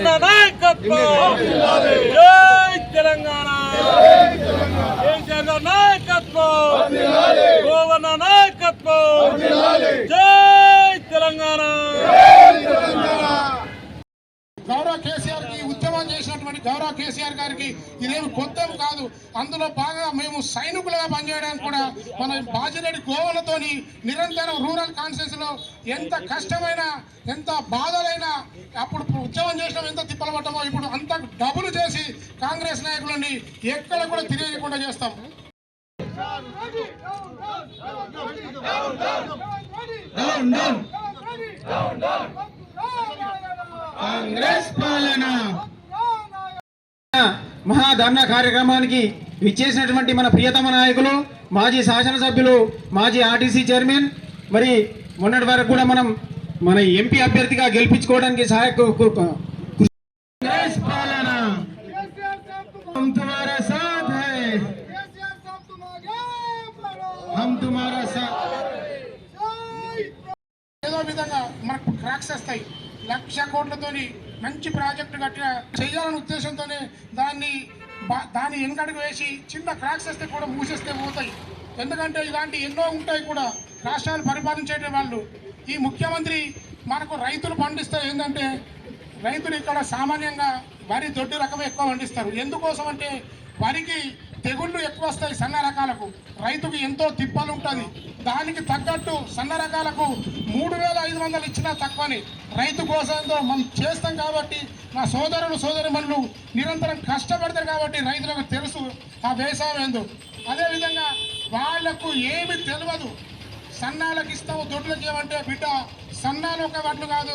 గోవర్ణ నాయకత్వం జై తెలంగాణ. కేసీఆర్ నాయకత్వం. గోవర్ణ నాయకత్వం జై తెలంగాణ. గౌరవ కేసీఆర్ ఉద్యమం చేసినటువంటి గౌరవ కేసీఆర్ గారికి ఇదేమి కొత్త కాదు. అందులో బాగా మేము సైనికులుగా పనిచేయడానికి కూడా మన బాజిరెడ్డి గోవలతోని నిరంతరం రూరల్ కాన్స్టిట్యూన్స్లో ఎంత కష్టమైన ఎంత బాధలైనా అప్పుడు ఉద్యమం చేసినాం ఎంత తిప్పలు పట్టమో ఇప్పుడు అంత డబ్బులు చేసి కాంగ్రెస్ నాయకులని ఎక్కడ కూడా తిరగకుండా చేస్తాం. కాంగ్రెస్ పాలన ధర్నా కార్యక్రమానికి విచ్చేసినటువంటి మన ప్రియతమ నాయకులు మాజీ శాసనసభ్యులు మాజీ ఆర్టీసీ చైర్మన్ మరి మొన్నటి వరకు కూడా మనం మన ఎంపీ అభ్యర్థిగా గెలిపించుకోవడానికి సహాయ ఏదో విధంగా మనకు లక్ష కోట్లతోని మంచి ప్రాజెక్టు కట్టిన చేయాలనే ఉద్దేశంతోనే దాన్ని దాని దాన్ని వెనకడుగు వేసి చిన్న క్రాక్స్ వస్తే కూడా మూసేస్తే పోతాయి. ఎందుకంటే ఇలాంటి ఎన్నో ఉంటాయి కూడా. రాష్ట్రాలు పరిపాలించే వాళ్ళు. ఈ ముఖ్యమంత్రి మనకు రైతులు పండిస్తారు. ఏంటంటే రైతులు ఇక్కడ సామాన్యంగా వరి దొడ్డు రకం ఎక్కువ పండిస్తారు. ఎందుకోసం అంటే వరికి తెగుళ్ళు ఎక్కువ వస్తాయి సన్న రకాలకు. రైతుకు ఎంతో తిప్పలు ఉంటుంది. దానికి తగ్గట్టు సన్న రకాలకు మూడు వేల ఐదు వందలు ఇచ్చినా తక్కువని. రైతు కోసంతో మనం చేస్తాం కాబట్టి మా సోదరులు సోదరి మనులు నిరంతరం కష్టపడతారు కాబట్టి రైతులకు తెలుసు ఆ వ్యవసాయం ఏందో. అదేవిధంగా వాళ్ళకు ఏమి తెలియదు సన్నాలకు ఇస్తావు దొడ్లకు ఏమంటే బిడ్డ సన్నాలు ఒక వడ్లు కాదు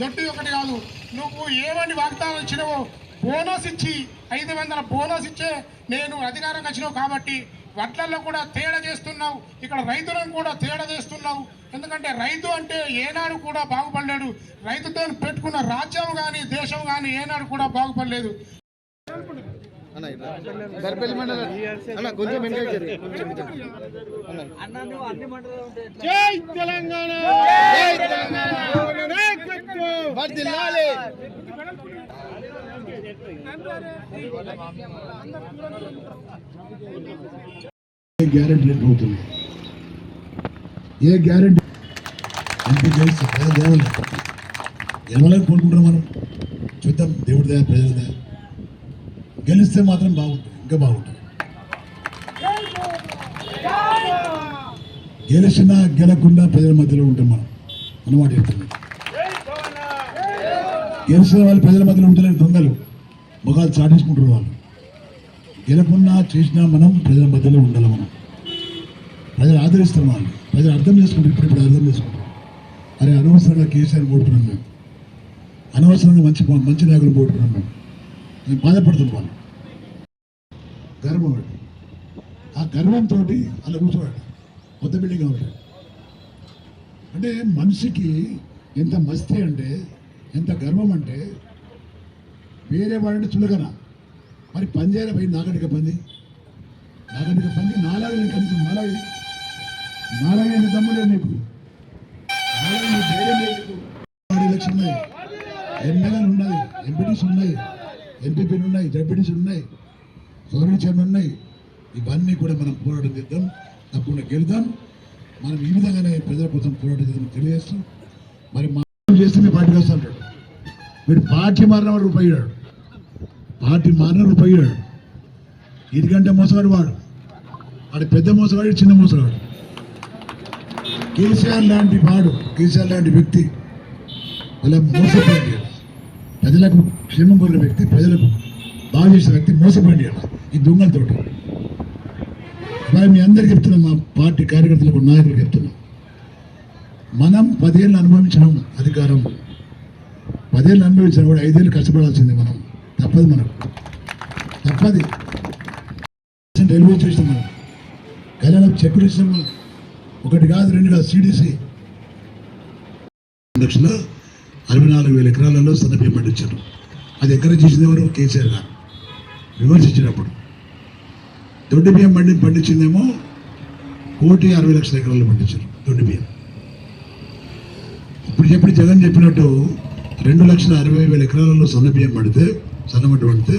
దొడ్డు ఒకటి కాదు. నువ్వు ఏమని వాగ్దానం ఇచ్చినవో బోనస్ ఇచ్చి ఐదు వందల బోనస్ ఇచ్చే నేను అధికారంగా వచ్చినావు కాబట్టి వడ్లల్లో కూడా తేడా చేస్తున్నావు. ఇక్కడ రైతులను కూడా తేడా చేస్తున్నావు. ఎందుకంటే రైతు అంటే ఏనాడు కూడా బాగుపడలేడు. రైతుతో పెట్టుకున్న రాజ్యం కానీ దేశం కానీ ఏనాడు కూడా బాగుపడలేదు. జై తెలంగాణ జై తెలంగాణ వర్ధిల్లాలి ఏ గ్యారెంటీ పోతుంది ఏ గ్యారెంటీ ఎంపీ గెలిచి ప్రజలు కోరుకుంటున్నాం మనం. చూద్దాం దేవుడి దయ ప్రజల దయ. గెలిస్తే మాత్రం బాగుంటుంది ఇంకా బాగుంటుంది. గెలిచినా గెలకుండా ప్రజల మధ్యలో ఉంటాం మనం. అన్నమాట చెప్తున్నాం గెలిచిన వాళ్ళు ప్రజల మధ్యలో ఉంటారని దొంగలు. ముఖాలు చాటేసుకుంటారు వాళ్ళు. గెలకున్నా చేసినా మనం ప్రజల మధ్యలో ఉండాలి మనం. ప్రజలు ఆదరిస్తారు వాళ్ళు. ప్రజలు అర్థం చేసుకుంటారు ఇప్పుడు ఇప్పుడు అర్థం చేసుకుంటారు. అరే అనవసరంగా కేసీఆర్ పోడుతున్నాం మేము. అనవసరంగా మంచి మంచి నాయకులు పోడుతున్నాం మేము. మేము బాధపడుతున్నాం వాళ్ళు. గర్వం ఆ గర్వంతో అలా కూర్చోవాడు కొత్త బిల్డింగ్ అవుతాడు అంటే మనిషికి ఎంత మస్తీ అంటే ఎంత గర్వం అంటే వేరే వాడంటే చులకన మరి పని చేయాలి పోయి నాగటిక పని నాగటిక పని నాలాగే నేను కనీసం నాలాగే. నాలాగే నేను దమ్ములే నీకు. నాలాగే నీ లేదు ఎలక్షన్ ఉన్నాయి. ఎమ్మెల్యేలు ఉన్నాయి. ఎంపీటీస్ ఉన్నాయి. ఎంపీపీలు ఉన్నాయి. జడ్పీటీసీలు ఉన్నాయి. సోదరి చైర్మన్ ఉన్నాయి. ఇవన్నీ కూడా మనం పోరాటం చేద్దాం. తప్పకుండా గెలుద్దాం. మనం ఈ విధంగానే ప్రజల కోసం పోరాటం చేద్దాం తెలియజేస్తాం మరి మా చేస్తే మీ పార్టీకి వస్తుంటాడు. వీడు పార్టీ మారిన వాడు రూపాయి పార్టీ మారిన పోయాడు. ఇదికంటే మోసగాడు వాడు. వాడు పెద్ద మోసగాడు చిన్న మోసగాడు. కేసీఆర్ లాంటి వాడు కేసీఆర్ లాంటి వ్యక్తి ఇలా మోసపోయాడు ప్రజలకు క్షేమం కోరిన వ్యక్తి ప్రజలకు బాగా చేసిన వ్యక్తి మోసపోయింది ఈ దొంగలతోటి. మరి మీ అందరికి చెప్తున్నాం మా పార్టీ కార్యకర్తలకు నాయకులకు చెప్తున్నాం. మనం పదేళ్ళు అనుభవించడం అధికారం. పదేళ్ళు అనుభవించిన కూడా ఐదేళ్ళు కష్టపడాల్సిందే మనం. తప్పదు మనకు తప్పది. రైల్వే స్టేషన్ మనం. కళ్యాణ చెక్కులు ఒకటి కాదు రెండు కాదు సిడిసి లక్షల అరవై నాలుగు వేల ఎకరాలలో సన్నపే పండించారు. అది ఎక్కడ చేసింది ఎవరు? కేసీఆర్ గారు. విమర్శించినప్పుడు. దొడ్డి బియ్యం పండి పండించిందేమో కోటి అరవై లక్షల ఎకరాల్లో పండించారు దొడ్డి బియ్యం. ఇప్పుడు చెప్పి జగన్ చెప్పినట్టు రెండు లక్షల అరవై వేల ఎకరాలలో సన్న బియ్యం పడితే సన్నబడ్డ పడితే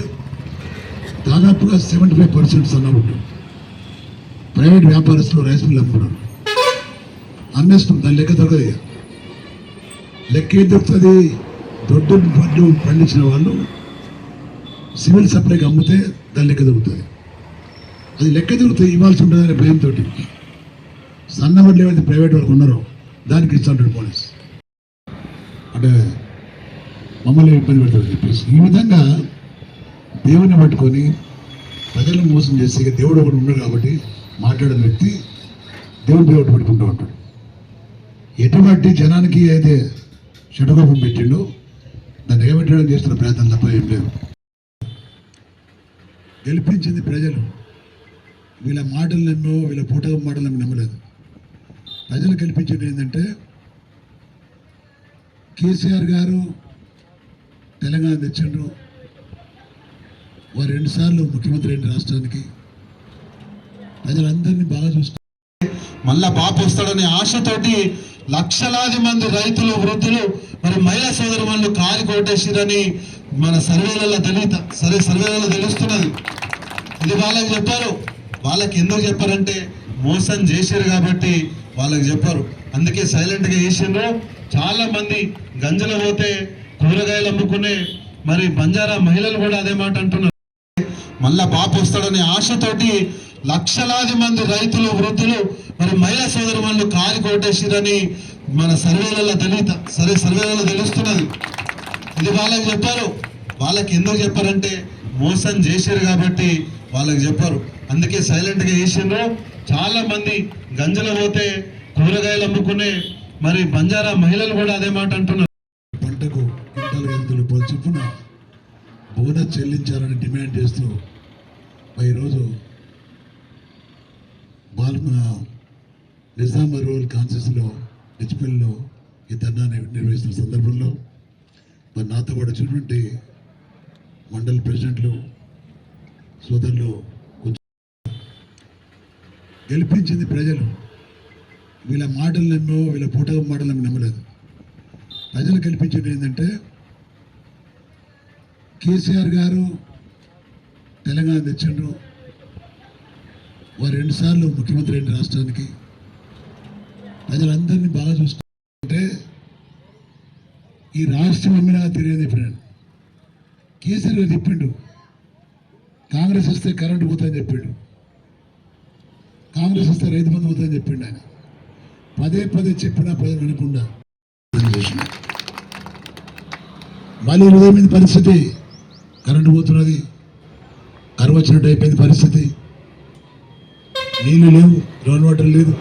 దాదాపుగా సెవెంటీ ఫైవ్ పర్సెంట్ సన్నమట్టు ప్రైవేట్ వ్యాపారస్తులు రైస్ మిల్ అమ్ముకున్నారు అమ్మేస్తుంది దాని లెక్క దొరకదు లెక్క ఏం దొరుకుతుంది దొడ్డు పండ్లు పండించిన వాళ్ళు సివిల్ సప్లైకి అమ్మితే దాని లెక్క దొరుకుతుంది అది లెక్క దొరుకుతుంది ఇవ్వాల్సి ఉంటుందనే భయంతో సన్నబడి ఏమైతే ప్రైవేట్ వాళ్ళకు ఉన్నారో దానికి ఇస్తుంటాడు పోలీస్. అంటే మమ్మల్ని ఇబ్బంది పెడతారు చెప్పేసి ఈ విధంగా దేవుని పట్టుకొని ప్రజలను మోసం చేసి దేవుడు ఒకటి ఉన్నాడు కాబట్టి మాట్లాడిన వ్యక్తి దేవుడు దేవుడు పట్టుకుంటూ ఉంటాడు. ఎటువంటి జనానికి అయితే షటకోపం పెట్టిండో దాన్ని ఏమిటడం చేస్తున్న ప్రయత్నం తప్ప ఏం లేదు. గెలిపించింది ప్రజలు. వీళ్ళ మాటలు నమ్మో వీళ్ళ పూటకం మాటలు నమ్మి నమ్మలేదు. ప్రజలు గెలిపించింది ఏంటంటే కేసీఆర్ గారు తెలంగాణ తెచ్చిండ్రు. వారు రెండుసార్లు ముఖ్యమంత్రి అయిన రాష్ట్రానికి. ప్రజలందరినీ బాగా చూసుకుంటారు మళ్ళా బాపు వస్తాడనే ఆశతోటి లక్షలాది మంది రైతులు వృద్ధులు మరి మహిళా సోదరు వాళ్ళు కాలి కొట్టేసిరని మన సర్వేలలో తెలియత సరే సర్వేలలో తెలుస్తున్నది. ఇది వాళ్ళకి చెప్పారు. వాళ్ళకి ఎందుకు చెప్పారంటే మోసం చేశారు కాబట్టి వాళ్ళకి చెప్పారు. అందుకే సైలెంట్గా చేసిండ్రు చాలా మంది గంజలు పోతే కూరగాయలు అమ్ముకునే మరి బంజారా మహిళలు కూడా అదే మాట అంటున్నారు. మళ్ళా బాపు వస్తాడనే ఆశతోటి లక్షలాది మంది రైతులు వృద్ధులు మరి మహిళా సోదరు వాళ్ళు కాలు కొట్టేసిరని మన సర్వేలలో తెలియత సరే సర్వేలలో తెలుస్తున్నది. ఇది వాళ్ళకి చెప్పారు. వాళ్ళకి ఎందుకు చెప్పారంటే మోసం చేశారు కాబట్టి వాళ్ళకి చెప్పారు. అందుకే సైలెంట్గా వేసిండ్రు చేసిండ్రు. చాలా మంది గంజలు పోతే కూరగాయలు అమ్ముకునే మరి బంజారా మహిళలు కూడా అదే మాట అంటున్నారు. చొప్పున బోనస్ చెల్లించాలని డిమాండ్ చేస్తూ ఈరోజు బాల్ నిజాం రూరల్ కాన్సెస్లో హెచ్పిఎల్లో ఈ ధర్నా నిర్వహిస్తున్న సందర్భంలో మరి నాతో పాటు వచ్చినటువంటి మండల ప్రెసిడెంట్లు సోదరులు కొంచెం గెలిపించింది ప్రజలు. వీళ్ళ మాటలు నమ్మో వీళ్ళ పూటకం మాటలు నమ్మి నమ్మలేదు. ప్రజలు గెలిపించేది ఏంటంటే కేసీఆర్ గారు తెలంగాణ తెచ్చిండ్రు. వారు రెండుసార్లు ముఖ్యమంత్రి అయిన రాష్ట్రానికి. ప్రజలందరినీ బాగా చూసుకుంటే ఈ రాష్ట్రం అమ్మినా తెలియదు ఫ్రెండ్ కేసీఆర్ గారు చెప్పిండు. కాంగ్రెస్ వస్తే కరెంటు పోతుందని చెప్పిండు. కాంగ్రెస్ వస్తే రైతు బంధు పోతుందని చెప్పిండు ఆయన. పదే పదే చెప్పినా ప్రజలు వినకుండా. మళ్ళీ హృదయమైన పరిస్థితి. కరెంటు పోతున్నది. కరువు వచ్చినట్టు అయిపోయింది పరిస్థితి. నీళ్ళు లేవు గ్రౌండ్ వాటర్ లేదు.